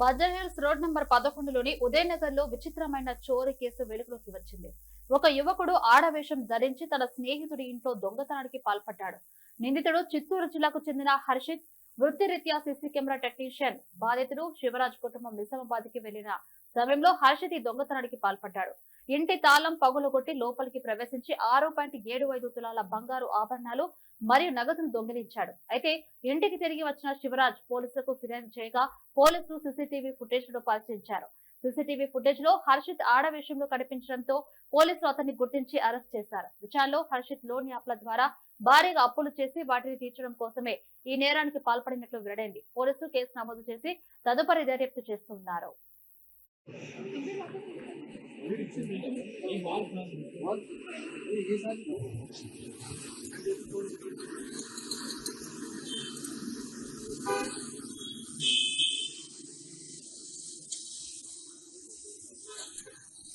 Buzzer road number పదకొండులోని ఉదయనగర్లో విచిత్రమైన చోరీ కేసు వెలుగులోకి వచ్చింది. ఒక యువకుడు ఆడవేషం ధరించి తన స్నేహితుడి ఇంట్లో దొంగతనానికి పాల్పడ్డాడు. నిందితుడు చిత్తూరు జిల్లాకు చెందిన హర్షిత్ వృత్తిరీత్యా సీసీ కెమెరా టెక్నీషియన్ బాధితుడు శివరాజ్ కుటుంబం నిజామాబాద్కి వెళ్ళిన సమయంలో హర్షిత్ దొంగతనానికి పాల్పడ్డాడు. ఇంటి తాళం పగులగొట్టి లోపలికి ప్రవేశించి ఆరు పాయింట్ ఏడు ఐదు తులాల బంగారు ఆభరణాలు మరియు నగదును దొంగిలించాడు. అయితే ఇంటికి తిరిగి వచ్చిన శివరాజ్ పోలీసులకు ఫిర్యాదు చేయగా పోలీసులు సీసీటీవీ ఫుటేజ్ను పరిశీలించారు. సీసీటీవీ ఫుటేజ్లో హర్షిత్ ఆడ విషయంలో కనిపించడంతో పోలీసులు అతన్ని గుర్తించి అరెస్ట్ చేశారు. విచారణలో హర్షిత్ లోన్ యాప్ల ద్వారా భారీగా అప్పులు చేసి వాటిని తీర్చడం కోసమే ఈ నేరానికి పాల్పడినట్లు వెల్లడైంది. పోలీసులు కేసు నమోదు చేసి తదుపరి దర్యాప్తు చేస్తున్నారు. ఈ